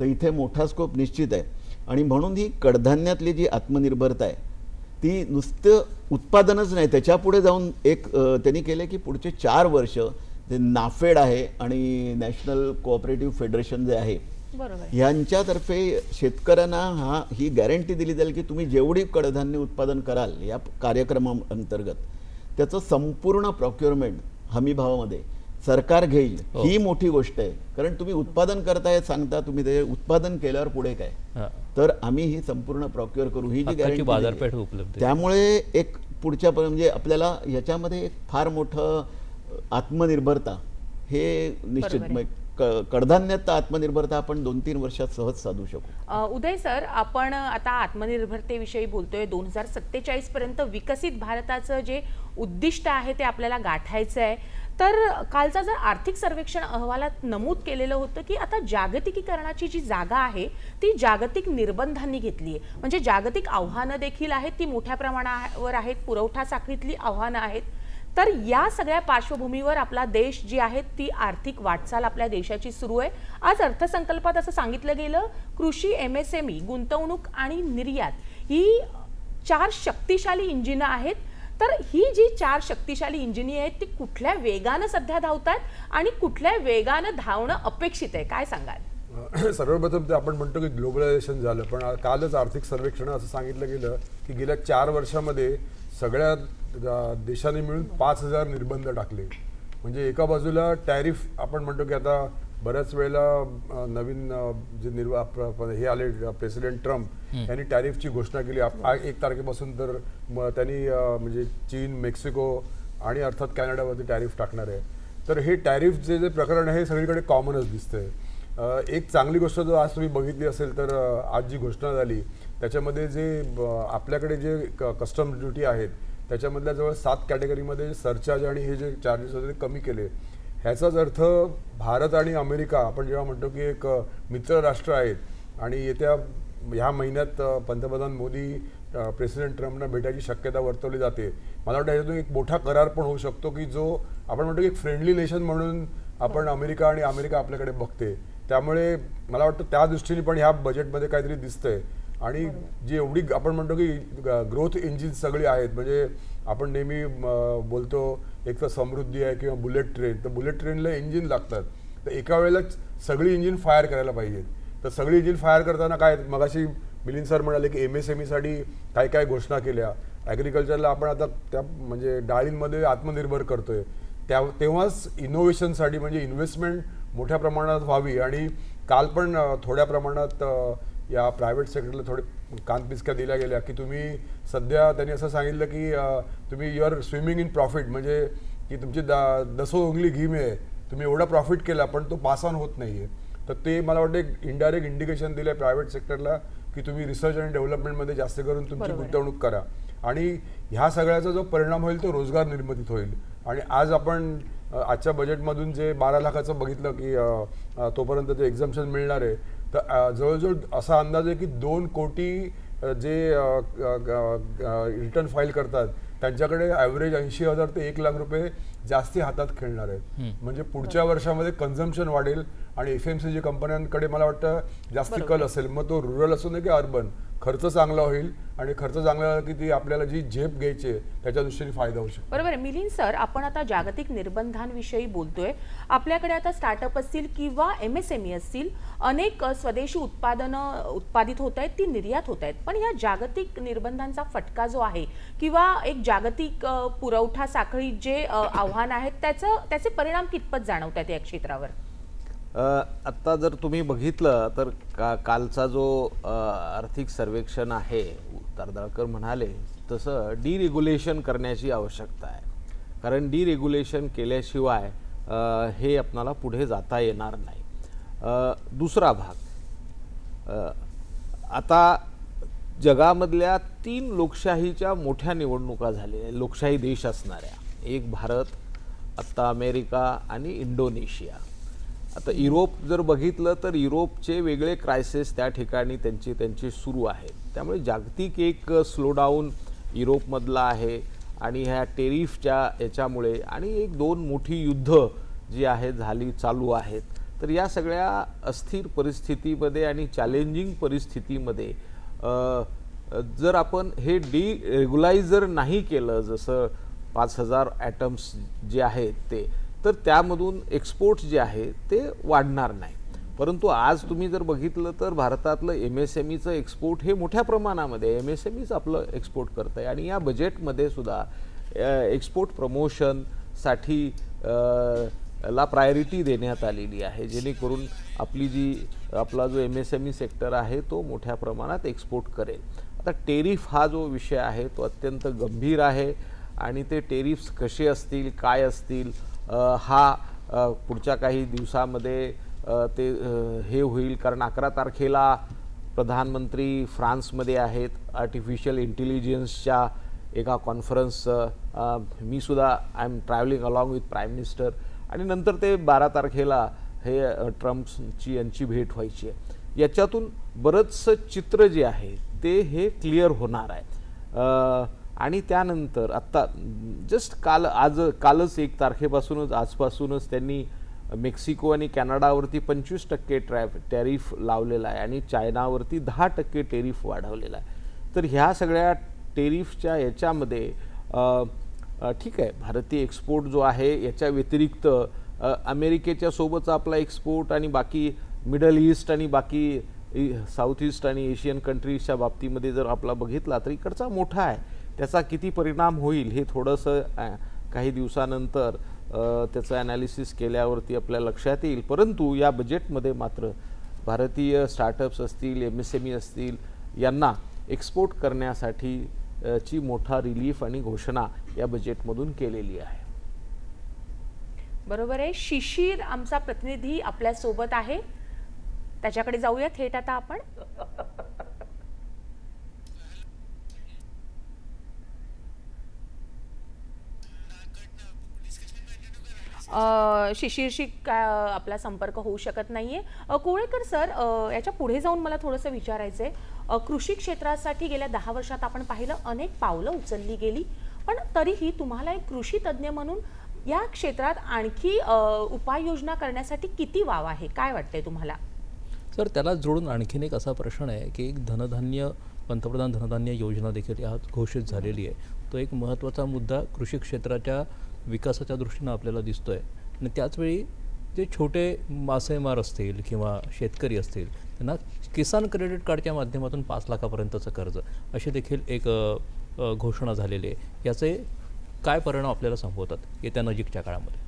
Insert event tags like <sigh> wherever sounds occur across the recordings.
तर इथे मोठा स्कोप निश्चित आहे. आणि म्हणून ही कडधान्यातली जी आत्मनिर्भरता आहे ती नुसतं उत्पादनच नाही. त्याच्यापुढे जाऊन एक त्यांनी केलं की पुढचे चार वर्ष ते नाफेड आहे आणि नॅशनल कोऑपरेटिव्ह फेडरेशन जे आहे बरोबर. यांच्यातर्फे शेतकऱ्यांना हा ही गॅरंटी दिली जाईल की तुम्ही जेवढी कडधान्य उत्पादन कराल या कार्यक्रमाअंतर्गत त्याचं संपूर्ण प्रॉक्युरमेंट हमी भावामध्ये सरकार घेईल हो. ही मोठी गोष्ट आहे. कारण तुम्ही उत्पादन करताय सांगता तुम्ही ते उत्पादन केल्यावर पुढे काय? हा. तर आम्ही ही संपूर्ण प्रॉक्युअर करू ही जी गॅरंटी बाजारपेठ उपलब्ध आहे. त्यामुळे एक पुढच्या म्हणजे आपल्याला याच्यामध्ये एक फार मोठं आत्मनिर्भरता हे निश्चित कडधान्यात आत्मनिर्भरता आपण दोन तीन वर्षात सहज साधू शकू. उदय सर आपण आता आत्मनिर्भरतेविषयी बोलतोय. दोन हजार सत्तेचाळीस पर्यंत विकसित भारताचं जे उद्दिष्ट आहे ते आपल्याला गाठायचं आहे तर कालचा जर आर्थिक सर्वेक्षण अहवालात नमूद केलेलं होतं की आता जागतिकीकरणाची जी जागा आहे ती जागतिक निर्बंधांनी घेतली आहे म्हणजे जागतिक आव्हानं देखील आहेत ती मोठ्या प्रमाणावर आहेत पुरवठा साखळीतली आव्हानं आहेत. तर या सगळ्या पार्श्वभूमीवर आपला देश जी आहे ती आर्थिक वाटचाल आपल्या देशाची सुरू आहे. आज अर्थसंकल्पात असं सांगितलं गेलं कृषी एम एस एम ई गुंतवणूक आणि निर्यात ही चार शक्तिशाली इंजिनं आहेत. तर ही जी चार शक्तिशाली इंजिनी आहेत ती कुठल्या वेगानं सध्या धावतात आणि कुठल्या वेगानं धावणं अपेक्षित आहे? काय सांगाल? <clears throat> सर्वप्रथम ते आपण म्हणतो की ग्लोबलायझेशन झालं पण कालच आर्थिक सर्वेक्षण असं सांगितलं गेलं की गेल्या चार वर्षामध्ये सगळ्या देशाने मिळून पाच हजार निर्बंध टाकले. म्हणजे एका बाजूला टॅरिफ आपण म्हणतो की आता बऱ्याच वेळेला नवीन जे निर्वा हे आले प्रेसिडेंट ट्रम्प यांनी टॅरिफची घोषणा केली. आ- एक तारखेपासून तर म- त्यांनी म्हणजे चीन मेक्सिको आणि अर्थात कॅनडावरती टॅरिफ टाकणार आहे. तर हे टॅरिफचे जे प्रकरण आहे हे सगळीकडे कॉमनच दिसतंय. एक चांगली गोष्ट जर आज तुम्ही बघितली असेल तर आज जी घोषणा झाली त्याच्यामध्ये जे आपल्याकडे जे कस्टम ड्युटी आहेत त्याच्यामधल्या जवळ सात कॅटेगरीमध्ये सरचार्ज आणि हे जे चार्जेस होते ते कमी केले. ह्याचाच अर्थ भारत आणि अमेरिका आपण जेव्हा म्हणतो की एक मित्र राष्ट्र आहेत आणि येत्या ह्या महिन्यात पंतप्रधान मोदी प्रेसिडेंट ट्रम्पना भेटायची शक्यता वर्तवली जाते मला वाटतं ह्याच्यातून एक मोठा करार पण होऊ शकतो की जो आपण म्हणतो की एक फ्रेंडली नेशन म्हणून आपण अमेरिका आणि अमेरिका आपल्याकडे बघते. त्यामुळे मला वाटतं त्या दृष्टीने पण ह्या बजेटमध्ये काहीतरी दिसतंय. आणि जी एवढी आपण म्हणतो की ग्रोथ इंजिन सगळी आहेत. म्हणजे आपण नेहमी बोलतो एक तर समृद्धी आहे किंवा बुलेट ट्रेन तर बुलेट ट्रेनला इंजिन लागतात. तर एका वेळेला सगळी इंजिन फायर करायला पाहिजेत. तर सगळी इंजिन फायर करताना काय मगाशी मिलिंद सर म्हणाले की एम एस एम ईसाठी काय काय घोषणा केल्या. ॲग्रिकल्चरला आपण आता त्या म्हणजे डाळींमध्ये आत्मनिर्भर करतोय. त्या तेव्हाच इनोव्हेशनसाठी म्हणजे इन्व्हेस्टमेंट मोठ्या प्रमाणात व्हावी. आणि काल पण थोड्या प्रमाणात या प्रायव्हेट सेक्टरला थोडे कानपिचक्या दिल्या गेल्या की तुम्ही सध्या त्यांनी असं सांगितलं की तुम्ही युआर स्विमिंग इन प्रॉफिट म्हणजे की तुमची दा दसो उंगली घी मिळे तुम्ही एवढा प्रॉफिट केला पण तो पास ऑन होत नाही आहे तर ते मला वाटतं एक इनडायरेक्ट इंडिकेशन दिलं आहे प्रायव्हेट सेक्टरला की तुम्ही रिसर्च आणि डेव्हलपमेंटमध्ये जास्त करून तुमची आहे. गुंतवणूक करा. आणि ह्या सगळ्याचा जो परिणाम होईल तो रोजगार निर्मितीत होईल. आणि आज आपण आजच्या बजेटमधून जे बारा लाखाचं बघितलं की तोपर्यंत जे एक्झाम्शन मिळणार आहे तर जवळजवळ असा अंदाज आहे की दोन कोटी जे रिटर्न फाईल करतात त्यांच्याकडे ॲव्हरेज ऐंशी हजार ते एक लाख रुपये जास्ती हातात खेळणार आहेत. म्हणजे पुढच्या वर्षामध्ये कन्झम्पशन वाढेल आणि एफ एम सी जी कंपन्यांकडे मला वाटतं जास्ती. कल असेल. मग तो रुरल असू नये की अर्बन खर्च चांगला होईल आणि खर्च चांगला झाला की ती आपल्याला जी झेप घ्यायची आहे त्याच्या दृष्टीने फायदा होऊ शकतो. बरोबर आहे. मिलिंद सर आपण आता जागतिक निर्बंधांविषयी बोलतोय. आपल्याकडे आता स्टार्टअप असतील किंवा एम एस एम ई असतील अनेक स्वदेशी उत्पादनं उत्पादित होत आहेत ती निर्यात होत आहेत. पण या जागतिक निर्बंधांचा फटका जो आहे किंवा एक जागतिक पुरवठा साखळीत जे आव्हान आहेत त्याचं त्याचे परिणाम कितपत जाणवत आहेत या क्षेत्रावर? आत्ता जर तुम्ही बघितलं तर का कालचा जो आर्थिक सर्वेक्षण आहे तारदाळकर म्हणाले तसं डिरेग्युलेशन करण्याची आवश्यकता आहे. कारण डिरेग्युलेशन केल्याशिवाय हे आपणाला पुढे जाता येणार नाही. दुसरा भाग आता जगामधल्या तीन लोकशाहीच्या मोठ्या निवडणुका झालेल्या आहेत, लोकशाही देश असणाऱ्या एक भारत आत्ता अमेरिका आणि इंडोनेशिया. आता युरोप जर बघितलं तर युरोपचे वेगळे क्रायसिस त्या ठिकाणी त्यांची त्यांची सुरू आहेत. त्यामुळे जागतिक एक स्लोडाऊन युरोपमधला आहे आणि ह्या टेरिफच्या याच्यामुळे आणि एक दोन मोठी युद्ध जी आहेत झाली चालू आहेत. तर या सगळ्या अस्थिर परिस्थितीमध्ये आणि चॅलेंजिंग परिस्थितीमध्ये जर आपण हे डी रेग्युलायझर नाही केलं जसं पाच हजार ॲटम्स जे आहेत ते तर त्यामधून एक्सपोर्ट जे आहे ते वाढणार नाही. परंतु आज तुम्ही जर बघितलं तर भारतातलं एम एस एम ईचं एक्सपोर्ट हे मोठ्या प्रमाणामध्ये एम एस एम ईच आपलं एक्सपोर्ट करतं आहे आणि या बजेटमध्ये सुद्धा एक्सपोर्ट प्रमोशनसाठी ला प्रायोरिटी देण्यात आलेली आहे. जेणेकरून आपली जी आपला जो M S M E sector आहे तो मोठ्या प्रमाणात एक्सपोर्ट करेल. आता टेरिफ हा जो विषय आहे तो अत्यंत गंभीर आहे. आणि ते टेरिफ्स कसे असतील काय असतील हा पुढच्या काही दिवसामध्ये ते हे होईल. कारण अकरा तारखेला प्रधानमंत्री फ्रान्समध्ये आहेत. आर्टिफिशियल इंटेलिजन्सच्या एका कॉन्फरन्सचं मी सुद्धा I am travelling along with prime minister आणि नंतर ते बारा तारखेला हे ट्रम्पची यांची भेट व्हायची आहे. याच्यातून बरंचसं चित्र जे आहे ते हे क्लिअर होणार आहे. आणि त्यानंतर आत्ता जस्ट काल आज कालच एक तारखेपासूनच आजपासूनच त्यांनी मेक्सिको आणि कॅनडावरती पंचवीस टक्के ट्रॅफ टॅरिफ लावलेला आहे आणि चायनावरती दहा टक्के टेरिफ वाढवलेला आहे. तर ह्या सगळ्या टेरिफच्या याच्यामध्ये ठीक आहे भारतीय एक्सपोर्ट जो आहे याच्या व्यतिरिक्त अमेरिकेच्या सोबतचा आपला एक्सपोर्ट आणि बाकी मिडल ईस्ट आणि बाकी साऊथ ईस्ट आणि एशियन कंट्रीजच्या बाबतीमध्ये जर आपला बघितला तर इकडचा मोठा आहे. त्याचा किती परिणाम होईल हे थोडंसं काही दिवसानंतर त्याचं ॲनालिसिस केल्यावरती आपल्या लक्षात येईल. परंतु या बजेटमध्ये मात्र भारतीय स्टार्टअप्स असतील एम एस एम ई असतील यांना एक्सपोर्ट करण्यासाठी ची मोठा रिलीफ आणि घोषणा या बजेटमधून केलेली आहे. बरोबर आहे. शिशिर आमचा प्रतिनिधी आपल्यासोबत आहे. त्याच्याकडे जाऊया थेट आता आपण. शिशिरशी काय आपला संपर्क होऊ शकत नाही आहे कोळेकर सर याच्यापुढे जाऊन मला थोडंसं विचारायचं आहे कृषी क्षेत्रासाठी गेल्या दहा वर्षात आपण पाहिलं अनेक पावलं उचलली गेली. पण तरीही तुम्हाला एक कृषी तज्ज्ञ म्हणून या क्षेत्रात आणखी उपाययोजना करण्यासाठी किती वाव आहे? काय वाटतंय तुम्हाला? सर त्याला जोडून आणखीन एक असा प्रश्न आहे की एक धनधान्य पंतप्रधान धनधान्य योजना देखील यात घोषित झालेली आहे. तो एक महत्त्वाचा मुद्दा कृषी क्षेत्राच्या विकासाच्या दृष्टीनं आपल्याला दिसतो आहे आणि त्याचवेळी जे छोटे मासेमार असतील किंवा शेतकरी असतील त्यांना किसान क्रेडिट कार्डच्या माध्यमातून पाच लाखापर्यंतचं कर्ज अशी देखील एक घोषणा झालेली आहे. याचे काय परिणाम आपल्याला संभवतात येत्या नजीकच्या काळामध्ये?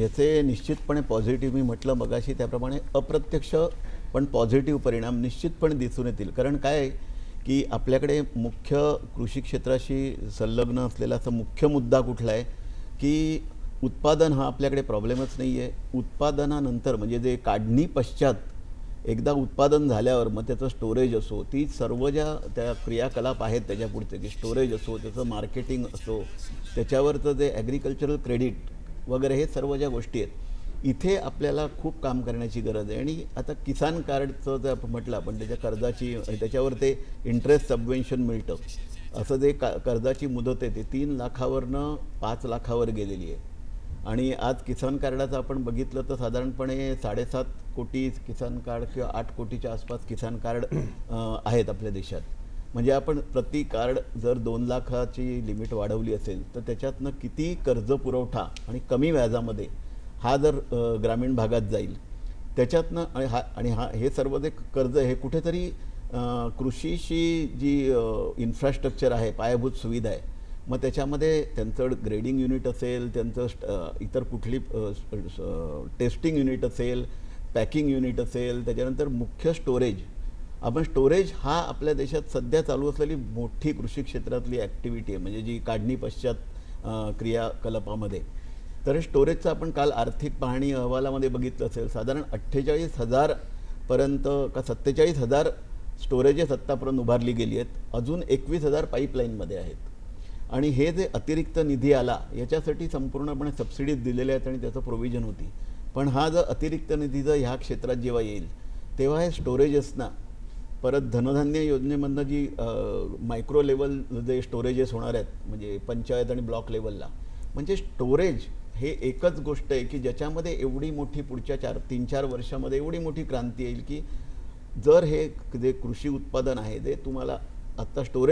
याचे निश्चितपणे पॉझिटिव्ह मी म्हटलं मगाशी त्याप्रमाणे अप्रत्यक्ष पण पॉझिटिव्ह परिणाम निश्चितपणे दिसून येतील. कारण काय आहे? की आपल्याकडे मुख्य कृषी क्षेत्राशी संलग्न असलेला असा मुख्य मुद्दा कुठला आहे की उत्पादन हा आपल्याकडे प्रॉब्लेमच नाही आहे. उत्पादनानंतर म्हणजे जे काढणी पश्चात एकदा उत्पादन झाल्यावर मग त्याचं स्टोरेज असो ती सर्व ज्या त्या क्रियाकलाप आहेत त्याच्या पुढचे की स्टोरेज असो त्याचं मार्केटिंग असो त्याच्यावरचं जे ॲग्रिकल्चरल क्रेडिट वगैरे हे सर्व ज्या गोष्टी आहेत इथे आपल्याला खूप काम करण्याची गरज आहे. आणि आता किसान कार्डचं जर आपण म्हटलं आपण त्याच्या कर्जाची त्याच्यावर ते इंटरेस्ट सबवेन्शन मिळतं. असं जे का कर्जाची मुदत आहे ती तीन लाखावरनं पाच लाखावर गेलेली आहे. आणि आज किसान कार्डाचं आपण बघितलं तर साधारणपणे साडेसात कोटी किसान कार्ड किंवा आठ कोटीच्या आसपास किसान कार्ड आहेत आपल्या देशात. म्हणजे आपण प्रति कार्ड जर दोन लाखाची लिमिट वाढवली असेल तर त्याच्यातनं किती कर्ज पुरवठा आणि कमी व्याजामध्ये हा जर ग्रामीण भागात जाईल त्याच्यातनं आणि हा आणि हा हे सर्व जे कर्ज हे कुठेतरी कृषीशी जी इन्फ्रास्ट्रक्चर आहे पायाभूत सुविधा आहे मग त्याच्यामध्ये त्यांचं ग्रेडिंग युनिट असेल त्यांचं स्ट- इतर कुठली टेस्टिंग युनिट असेल पॅकिंग युनिट असेल त्याच्यानंतर मुख्य स्टोरेज आपण स्टोरेज हा आपल्या देशात सध्या चालू असलेली मोठी कृषी क्षेत्रातली ॲक्टिव्हिटी आहे म्हणजे जी काढणी पश्चात क्रियाकलापामध्ये. तर स्टोरेजचं आपण काल आर्थिक पाहणी अहवालामध्ये बघितलं असेल. साधारण अठ्ठेचाळीस हजारपर्यंत का सत्तेचाळीस हजार स्टोरेजेस आत्तापर्यंत उभारली गेली आहेत. अजून एकवीस हजार पाईपलाईनमध्ये आहेत. आणि हे जे अतिरिक्त निधी आला याच्यासाठी संपूर्णपणे सबसिडीज दिलेल्या आहेत आणि त्याचं प्रोव्हिजन होती. पण हा जर अतिरिक्त निधी जर ह्या क्षेत्रात जेव्हा येईल तेव्हा हे स्टोरेजेसना परत धनधान्य योजनेमधनं जी मायक्रो लेवल जे स्टोरेजेस होणार आहेत म्हणजे पंचायत आणि ब्लॉक लेवलला म्हणजे स्टोरेज हे एकच गोष्ट आहे की ज्याच्यामध्ये एवढी मोठी पुढच्या चार तीन चार वर्षामध्ये एवढी मोठी क्रांती येईल की जर हे जे कृषी उत्पादन आहे ते तुम्हाला आत्ता स्टोरेज